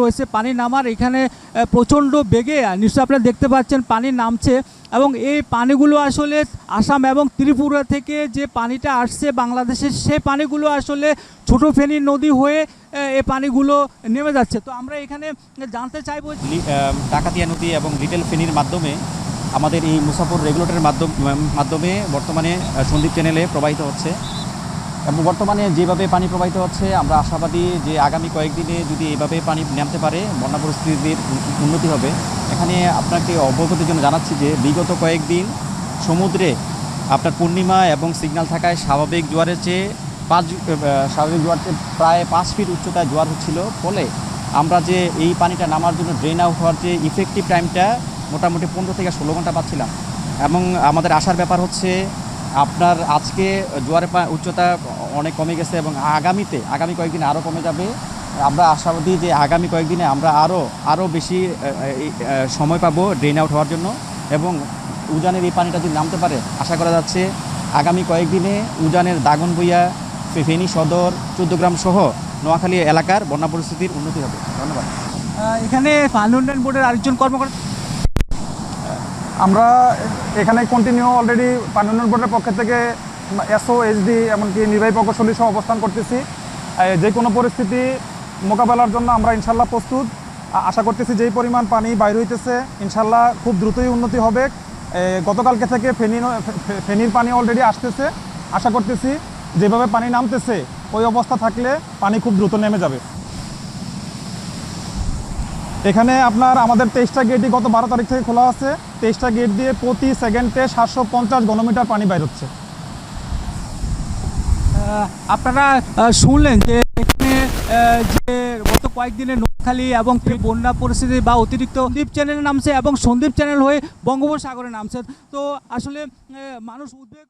রয়েছে পানি নামার এখানে প্রচণ্ড বেগে নিশ্চয়ই আপনারা দেখতে পাচ্ছেন পানি নামছে এবং এই পানিগুলো আসলে আসাম এবং ত্রিপুরা থেকে যে পানিটা আসছে বাংলাদেশের সেই পানিগুলো আসলে ছোট ফেনী নদী হয়ে এই পানিগুলো নেমে যাচ্ছে। তো আমরা এখানে জানতে চাইব ডাকাতিয়া নদী এবং লিটল ফেনীর মাধ্যমে আমাদের এই মুসাফর রেগুলেটরের মাধ্যম মাধ্যমে বর্তমানে সন্দীপ চ্যানেলে প্রবাহিত হচ্ছে। এবং বর্তমানে যেভাবে পানি প্রবাহিত হচ্ছে, আমরা আশাবাদী যে আগামী কয়েকদিনে যদি এইভাবে পানি নামতে পারে, বন্যা পরিস্থিতির উন্নতি হবে। এখানে আপনাকে অবগতির জন্য জানাচ্ছি যে বিগত কয়েকদিন সমুদ্রে আপনার পূর্ণিমা এবং সিগন্যাল থাকায় স্বাভাবিক জোয়ারের চেয়ে পাঁচ স্বাভাবিক জোয়ার প্রায় পাঁচ ফিট উচ্চতায় জোয়ার হচ্ছিল। ফলে আমরা যে এই পানিটা নামার জন্য ড্রেন আউট হওয়ার যে ইফেক্টিভ টাইমটা মোটামুটি পনেরো থেকে ষোলো ঘণ্টা পাচ্ছিলাম। এবং আমাদের আসার ব্যাপার হচ্ছে আপনার আজকে জোয়ারের উচ্চতা অনেক কমে গেছে এবং আগামীতে, আগামী কয়েকদিন আরও কমে যাবে। আমরা আশাবাদী যে আগামী কয়েকদিনে আমরা আরও আরও বেশি সময় পাবো ড্রেন আউট হওয়ার জন্য এবং উজানের এই পানিটা যদি নামতে পারে, আশা করা যাচ্ছে আগামী কয়েকদিনে উজানের দাগনবইয়া ফেনী সদর, চৌদ্দগ্রাম সহ নোয়াখালী এলাকার বন্যা পরিস্থিতির উন্নতি হবে। ধন্যবাদ। এখানে পানি উন্নয়ন বোর্ডের আরেকজন কর্মকর্তা আমরা এখানে কন্টিনিউ অলরেডি পানি উন্নয়ন বোর্ডের পক্ষ থেকে এসও এইচডি এমনকি নির্বাহী প্রকৌশলী সহ অবস্থান করতেছি। যে কোনো পরিস্থিতি মোকাবেলার জন্য আমরা ইনশাল্লাহ প্রস্তুত। আশা করতেছি যেই পরিমাণ পানি বাইর হইতেছে, ইনশাল্লাহ খুব দ্রুতই উন্নতি হবে। গতকালকে থেকে ফেনী ফেনীর পানি অলরেডি আসতেছে। আশা করতেছি যেভাবে পানি নামতেছে, ওই অবস্থা থাকলে পানি খুব দ্রুত নেমে যাবে। এখানে আপনার আমাদের তেইশটা গেটই গত বারো তারিখ থেকে খোলা আছে। তেইশটা গেট দিয়ে প্রতি সেকেন্ডে সাতশো পঞ্চাশ ঘনমিটার পানি বাইর হচ্ছে। আপনারা শুনলেন যে এখানে যে গত কয়েকদিনে নোয়াখালী এবং বন্যা পরিস্থিতি বা অতিরিক্ত সন্দীপ চ্যানেল নামছে এবং সন্দীপ চ্যানেল হয়ে বঙ্গোপসাগরে নামছে। তো আসলে মানুষ উদ্বেগ